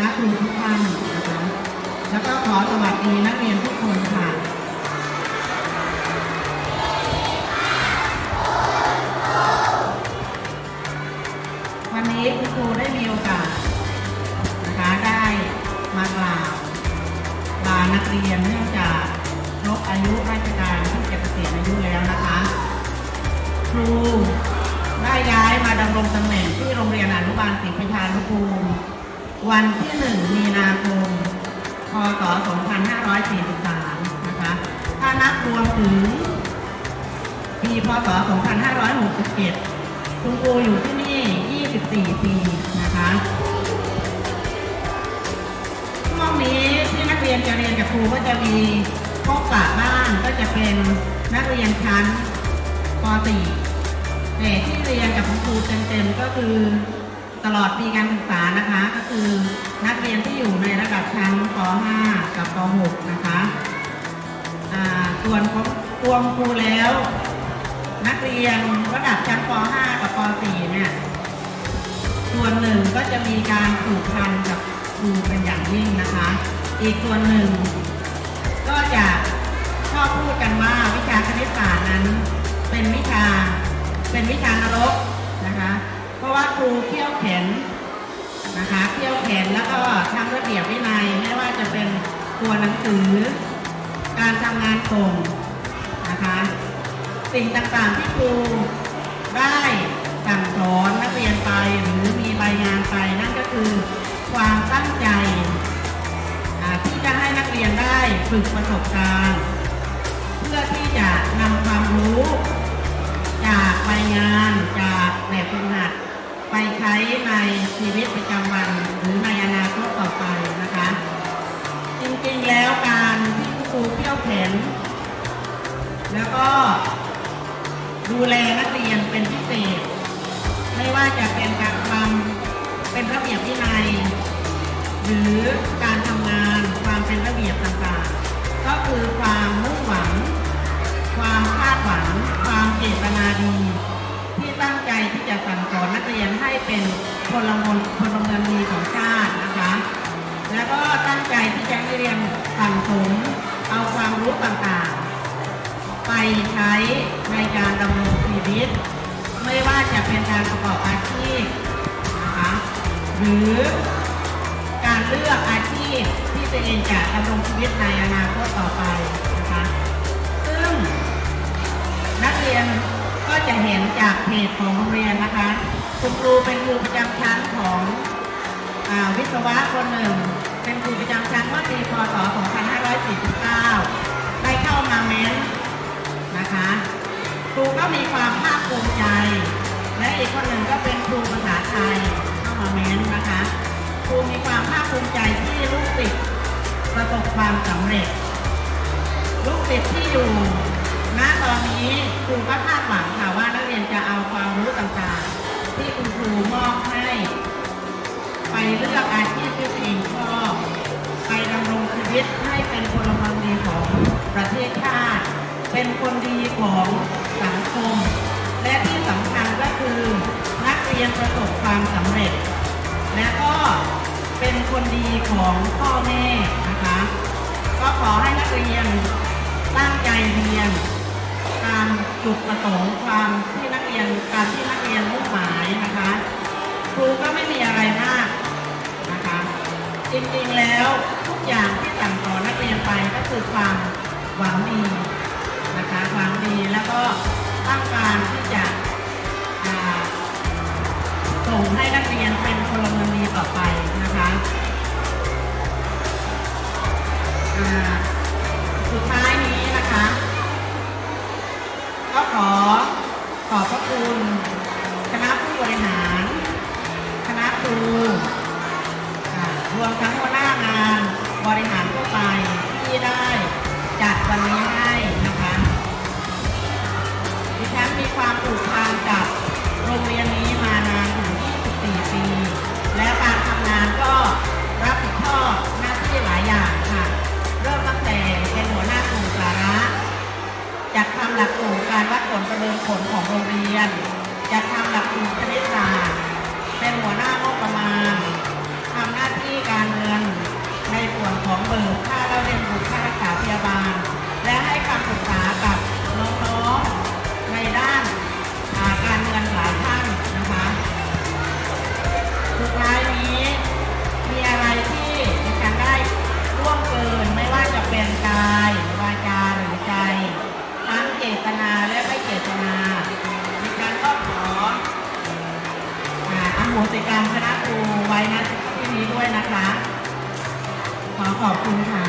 รูทุกท่านนะคะแล้วก็ขอสวัสดีนักเรียนทุกคนค่ะวันนี้คุณครูได้มีโอกาสนะคะได้มากล่าวลานักเรียนเนื่องจากครบอายุราชการที่จะเกษียณอายุแล้วนะคะ ครูได้ย้ายมาดำรงตำแหน่งที่โรงเรียนอนุบาลศรีประชานุภูมิ วันที่1มีนาคม พศ 2543 นะคะ ถ้านับรวมถึงปีพศ 2567 คุณครูอยู่ที่นี่ 24 ปีนะคะห้องนี้ที่นักเรียนจะเรียนกับครูก็จะมีพบปะบ้างก็จะเป็นนักเรียนชั้นป .4 แต่ที่เรียนกับคุณครูเต็มๆก็คือ ตลอดปีการศึกษานะคะ ก็คือนักเรียนที่อยู่ในระดับชั้นป .5 กับป .6 นะคะอ่าส่วนของตัวครูแล้ว นักเรียนระดับชั้นป .5 กับป .4 เนี่ยส่วนหนึ่งก็จะมีการผูกพันกับครูเป็นอย่างยิ่งนะคะ อีกส่วนหนึ่ง ก็จะชอบพูดกันว่าวิชาคณิตศาสตร์นั้น เป็นวิชาเป็นวิชานรกนะคะ ครูเขี่ยวเข็นนะคะเขี่ยวเข็นแล้วก็ทำระเบียบวินัยไม่ว่าจะเป็นตัวหนังสือ การทำงานส่งนะคะ สิ่งต่างๆที่ครูได้สั่งสอนนักเรียนไปหรือมีใบงานไปนั่นก็คือความตั้งใจที่จะให้นักเรียนได้ฝึกประสบการณ์ เพื่อที่จะนำ ช้ในชีวิตประจำวันหรือในอนาคตต่อไปนะคะ จริงๆแล้วการที่ครูเที่ยวเข็นแล้วก็ดูแลนักเรียนเป็นพิเศษ ไม่ว่าจะเป็นการทำเป็นระเบียบวินัย หรือการทำงานความเป็นระเบียบต่างๆ ก็คือความมุ่งหวัง ความคาดหวัง ความเจตนาดี ที่ตั้งใจที่จะสั่งสอนนักเรียนให้เป็นพลเมืองพลเมืองดีของชาตินะคะ แล้วก็ตั้งใจที่จะให้เรียนสั่งสมเอาความรู้ต่างๆ ไปใช้ในการดำรงชีวิต ไม่ว่าจะเป็นการประกอบอาชีพนะคะหรือการเลือกอาชีพที่ตัวเองจะดำรงชีวิตในอนาคตต่อไปนะคะซึ่งนักเรียน จะเห็นจากเพจของโรงเรียนนะคะ คุณครูเป็นครูประจำชั้นของอวิศวะคนหนึ่ง เป็นครูประจำชั้นเมื่อปีพศ 2549 ได้เข้ามาเม้นนะคะ ครูก็มีความภาคภูมิใจ และอีกคนหนึ่งก็เป็นครูภาษาไทยเข้ามาเม้นนะคะ ครูมีความภาคภูมิใจที่ลูกศิษย์ประสบความสำเร็จ ลูกศิษย์ที่อยู่ ณตอนนี้ครูก็คาดหวังค่ะว่านักเรียนจะเอาความรู้ต่างๆ ที่คุณครูมอบให้ ไปเลือกอาชีพที่ตัวเองชอบไปดำรงชีวิตให้เป็นพลเมืองดีของประเทศชาติ เป็นคนดีของสังคม และที่สำคัญก็คือนักเรียนประสบความสำเร็จ และก็เป็นคนดีของพ่อแม่นะคะ ก็ขอให้นักเรียนตั้งใจเรียนามจุดประสงค์ความที่นักเรียนการที่นักเรียนมุ่งหมายนะคะ ครูก็ไม่มีอะไรมากนะคะ จริงๆแล้วทุกอย่างที่สั่งสอนนักเรียนไปก็คือความหวังดีนะคะหวังดีแล้วก็ตั้งการที่จะส่งให้นักเรียนเป็นพลเมืองดีต่อไปนะคะอ่าสุดท้าย ที่ได้จัดวันนี้ให้นะคะดิฉันมีความผูกพันกับโรงเรียนนี้มานานถึง 24 ปี และการทำงานก็รับผิดชอบหน้าที่หลายอย่างค่ะ เริ่มตั้งแต่เป็นหัวหน้ากลุ่มสาระจัดทำหลักสูตรการวัดผลประเมินผลของโรงเรียนจัดทำหลักสูตรคณิตศาสตร์เป็นหัวหน้า ไว้นะที่นี้ด้วยนะคะ ขอขอบคุณค่ะ